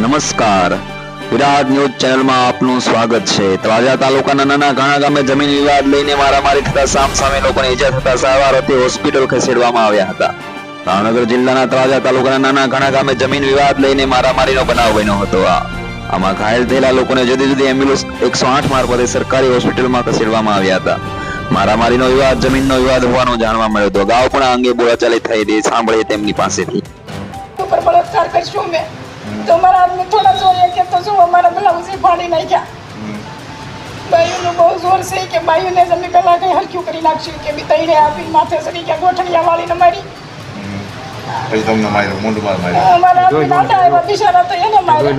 નમસ્કાર. વિરાટ ન્યૂઝ ચેનલમાં આપનું સ્વાગત છે. તળાજા તાલુકાના નાના ઘણા ગામે જમીન વિવાદ લઈને મારામારી થતા સામ સામે લોકોને ઈજા થતા સારવાર અર્થે હોસ્પિટલ ખસેડવામાં આવ્યા હતા. ભાવનગર જિલ્લાના તળાજા તાલુકાના નાના ઘણા ગામે જમીન વિવાદ લઈને મારામારીનો બનાવ બન્યો હતો. આમાં ઘાયલ થયેલા લોકોને જુદી જુદી એમ્બ્યુલન્સ એકસો આઠ મારફતે સરકારી હોસ્પિટલમાં ખસેડવામાં આવ્યા હતા. મારામારીનો વિવાદ, જમીનનો વિવાદ હોવાનું જાણવા મળ્યો હતો. અગાઉ પણ આ અંગે બોલાચાલી થઈ હતી સાંભળીએ તેમની પાસેથી. ઉપર બળાત્કાર કરશું મેં તો મારા આદમી થોડા જોઈએ કે તો શું અમારા બ્લાઉઝ ફાડી નાખ્યા. બાયુનું બહુ જોર છે કે બાયુને જ અમે પહેલા કઈ હલક્યું કરી નાખશું કે બી તઈને આપી માથે સરી કે ગોઠણિયા વાળીને મારી. પછી તમને માર્યો મોઢું માર્યો. અમારા આદમી નાટા આવ્યા બિચારા તો એને માર્યા.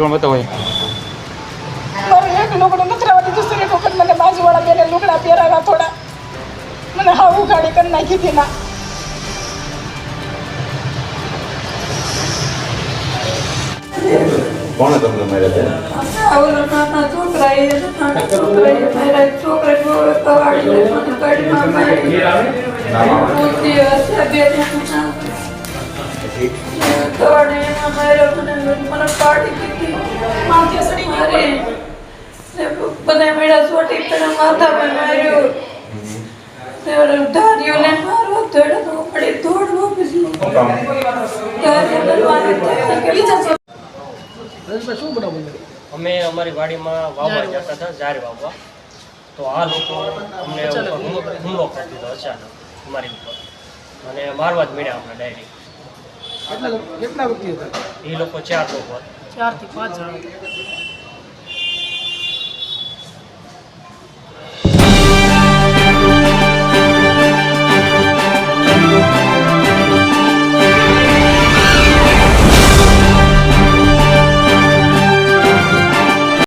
મારું એક લુગડું નથરાવા દીધું શરીર વખત મને બાજુવાળા બેને લુગડા પહેરાવ્યા થોડા. મને હાવ ઉઘાડી કરી નાખી હતી ના કોણે તમને માર્યા છે આવલો નાના છોકરા એ નાના છોકરા એ મારા છોકરા જોડે કવાડીને મને ગાડીમાં મારી બુદ્ધિ હશે બે જણા કવાડી એમાં માર્યો મને મને પાડી દીધી માથે સડી મારી ને બધા મેળા સોટી પેલા માથા પર માર્યો ને ઓલો ધારીઓને મારવો ધોડો તો પડી દોડવો પછી ધારીઓ ડરવાની શું ગઈ. અમે અમારી વાડીમાં વાવવા જતા હતા ઝાડ વાવવા. તો આ લોકો અમને હુમલો કરી દીધો અચાનક અમારી ઉપર. અને મારવા જ મળ્યા અમને ડાયરેક્ટ કેટલા કેટલા વ્યક્તિ હતા? એ લોકો ચાર લોકો ચારથી પાંચ જણા.